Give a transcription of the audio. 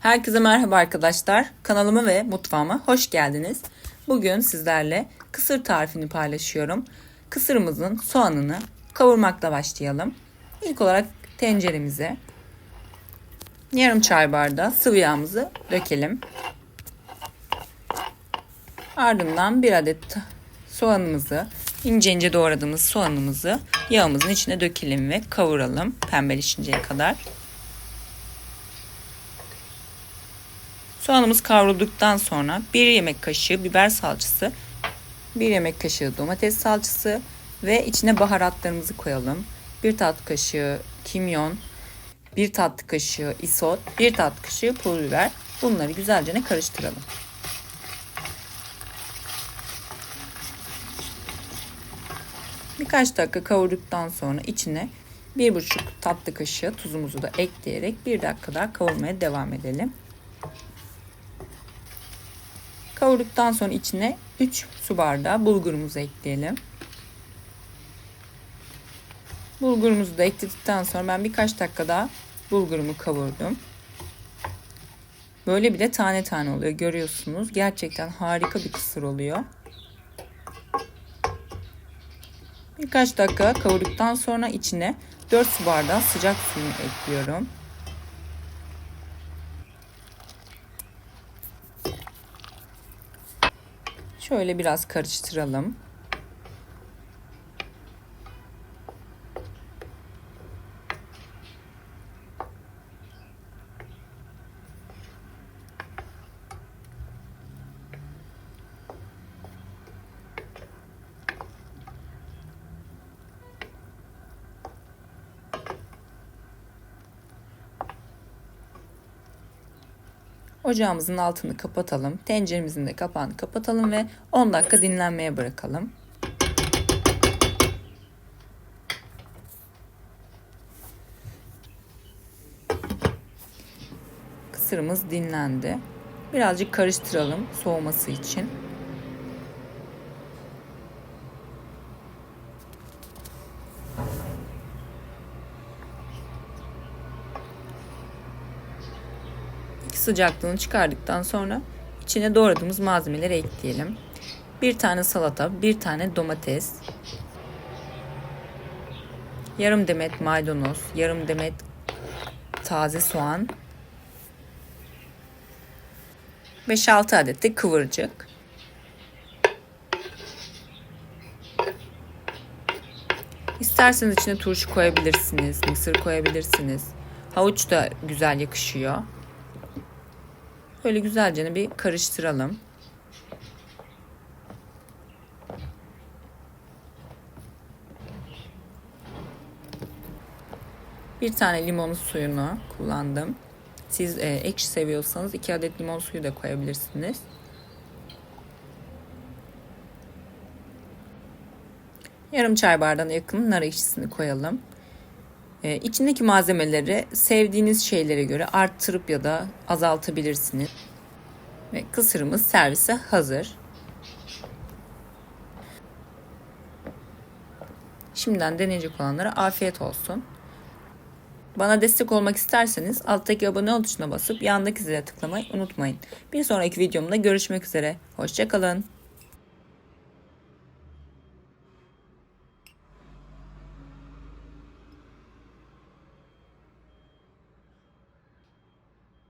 Herkese merhaba arkadaşlar. Kanalıma ve mutfağıma hoş geldiniz. Bugün sizlerle kısır tarifini paylaşıyorum. Kısırımızın soğanını kavurmakla başlayalım. İlk olarak tenceremize yarım çay bardağı sıvı yağımızı dökelim. Ardından bir adet soğanımızı, ince ince doğradığımız soğanımızı yağımızın içine dökelim ve kavuralım pembeleşinceye kadar. Soğanımız kavrulduktan sonra 1 yemek kaşığı biber salçası, 1 yemek kaşığı domates salçası ve içine baharatlarımızı koyalım. 1 tatlı kaşığı kimyon, 1 tatlı kaşığı isot, 1 tatlı kaşığı pul biber. Bunları güzelce karıştıralım. Birkaç dakika kavurduktan sonra içine 1,5 tatlı kaşığı tuzumuzu da ekleyerek 1 dakika daha kavurmaya devam edelim. Kavurduktan sonra içine 3 su bardağı bulgurumuzu ekleyelim. Bulgurumuzu da ekledikten sonra ben birkaç dakika daha bulgurumu kavurdum. Böyle bile tane tane oluyor görüyorsunuz. Gerçekten harika bir kısır oluyor. Birkaç dakika kavurduktan sonra içine 4 su bardağı sıcak suyunu ekliyorum. Şöyle biraz karıştıralım. Ocağımızın altını kapatalım. Tenceremizin de kapağını kapatalım ve 10 dakika dinlenmeye bırakalım. Kısırımız dinlendi. Birazcık karıştıralım soğuması için. Sıcaklığını çıkardıktan sonra içine doğradığımız malzemeleri ekleyelim. Bir tane salata, bir tane domates, yarım demet maydanoz, yarım demet taze soğan, 5-6 adet de kıvırcık. İsterseniz içine turşu koyabilirsiniz, mısır koyabilirsiniz. Havuç da güzel yakışıyor. Böyle güzelce bir karıştıralım. Bir tane limon suyunu kullandım. Siz e, ekşi seviyorsanız iki adet limon suyu da koyabilirsiniz. Yarım çay bardağına yakın nar ekşisini koyalım. Ee, içindeki malzemeleri sevdiğiniz şeylere göre arttırıp ya da azaltabilirsiniz. Ve kısırımız servise hazır. Şimdiden deneyecek olanlara afiyet olsun. Bana destek olmak isterseniz alttaki abone ol tuşuna basıp yandaki zile tıklamayı unutmayın. Bir sonraki videomda görüşmek üzere. Hoşçakalın.